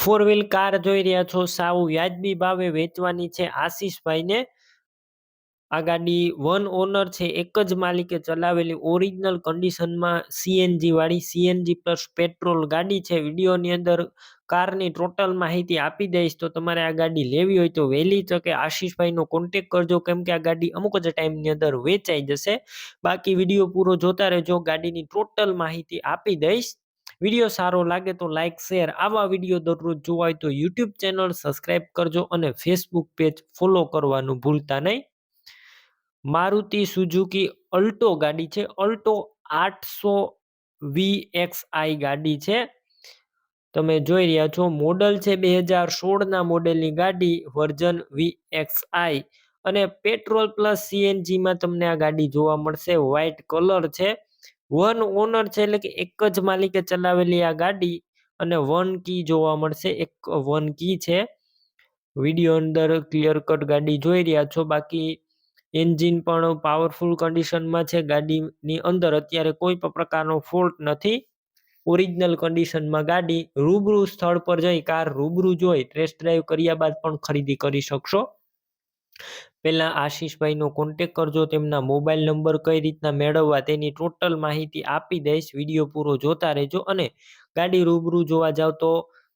Four wheel car જોઈ રહ્યા છો. સાવ વ્યાજબી ભાવે વેચવાની છે. આશીષભાઈને આ ગાડી વન ઓનર છે. એક જ માલિકે ચલાવેલી ઓરિજિનલ કન્ડિશનમાં સીએનજી વાળી સીએનજી પ્લસ પેટ્રોલ ગાડી છે. વિડીયોની અંદર કારની ટોટલ માહિતી આપી દઈશ. તો તમારે આ ગાડી લેવી હોય તો વહેલી તકે આશીષભાઈનો કોન્ટેક કરજો. કેમ કે આ ગાડી અમુક જ ટાઈમની અંદર વેચાઈ જશે. બાકી વીડિયો પૂરો જોતા રહેજો. ગાડીની ટોટલ માહિતી આપી દઈશ. વીડિયો સારો લાગે તો લાઇક શેર આવા વીડિયો દરરોજ જોવાય તો યુટ્યુબ ચેનલ સબસ્ક્રાઈબ કરજો અને ફેસબુક પેજ ફોલો કરવાનું ભૂલતા નહીં. મારુતિ સુઝુકી અલ્ટો ગાડી છે. અલ્ટો આઠસો વી એક્સ આઈ ગાડી છે. તમે જોઈ રહ્યા છો મોડલ છે બે હજાર સોળના મોડેલની ગાડી વર્ઝન વી એક્સ આઈ અને પેટ્રોલ પ્લસ સીએનજીમાં તમને આ ગાડી જોવા મળશે. વ્હાઇટ કલર છે. વન ઓનર છે એટલે કે એક જ માલિકે ચલાવેલી આ ગાડી અને વન કી જોવા મળશે. એક વન કી છે. વીડિયો અંદર ક્લિયર કટ ગાડી જોઈ રહ્યા છો. બાકી એન્જિન પણ પાવરફુલ કન્ડિશનમાં છે. ગાડીની અંદર અત્યારે કોઈ પણ પ્રકારનો ફોલ્ટ નથી. ઓરિજિનલ કન્ડિશનમાં ગાડી રૂબરૂ સ્થળ પર જઈ કાર રૂબરૂ જોઈ ટેસ્ટ ડ્રાઈવ કર્યા બાદ પણ ખરીદી કરી શકશો. પહેલાં આશીષભાઈનો કોન્ટેક કરજો, તેમના મોબાઈલ નંબર કઈ રીતના મેળવવા તેની ટોટલ માહિતી આપી દઈશ. વીડિયો પૂરો જોતા રહેજો અને ગાડી રૂબરૂ જોવા જાવ તો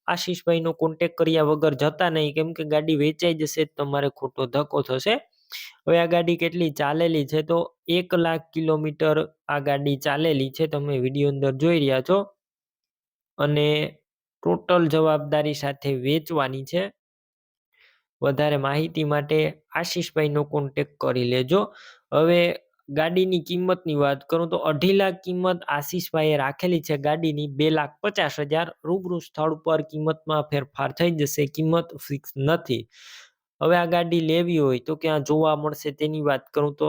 આશીષભાઈનો કોન્ટેક કર્યા વગર જતા નહીં. કેમ કે ગાડી વેચાઈ જશે તમારે ખોટો ધક્કો થશે. હવે આ ગાડી કેટલી ચાલેલી છે તો એક લાખ કિલોમીટર આ ગાડી ચાલેલી છે. તમે વીડિયો અંદર જોઈ રહ્યા છો અને ટોટલ જવાબદારી સાથે વેચવાની છે. વધારે માહિતી માટે આશીષભાઈનો કોન્ટેક કરી લેજો. હવે ગાડીની કિંમતની વાત કરું તો અઢી લાખ કિંમત આશીષભાઈએ રાખેલી છે ગાડીની, બે લાખ પચાસ હજાર. રૂબરૂ સ્થળ પર કિંમતમાં ફેરફાર થઈ જશે, કિંમત ફિક્સ નથી. હવે આ ગાડી લેવી હોય તો ક્યાં જોવા મળશે તેની વાત કરું તો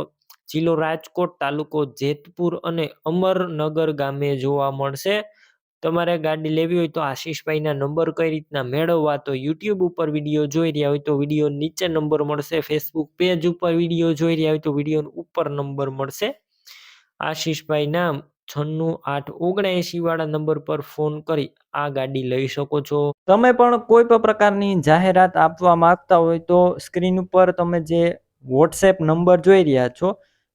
જિલ્લો રાજકોટ તાલુકો જેતપુર અને અમરનગર ગામે જોવા મળશે. તમારે ગાડી લેવી હોય તો આશીષભાઈના નંબર કઈ રીતના મેળવવા? તો યુટ્યુબ ઉપર વીડિયો જોઈ રહ્યા હોય તો વીડિયો નીચે નંબર મળશે, ફેસબુક પેજ ઉપર વીડિયો જોઈ રહ્યા હોય તો વીડિયો ઉપર નંબર મળશે. આશીષભાઈ નામ છન્નું આઠ ઓગણએંશી વાળા નંબર પર ફોન કરી આ ગાડી લઈ શકો છો. તમે પણ કોઈ પણ પ્રકારની જાહેરાત આપવા માંગતા હોય તો સ્ક્રીન ઉપર તમે જે વોટ્સએપ નંબર જોઈ રહ્યા છો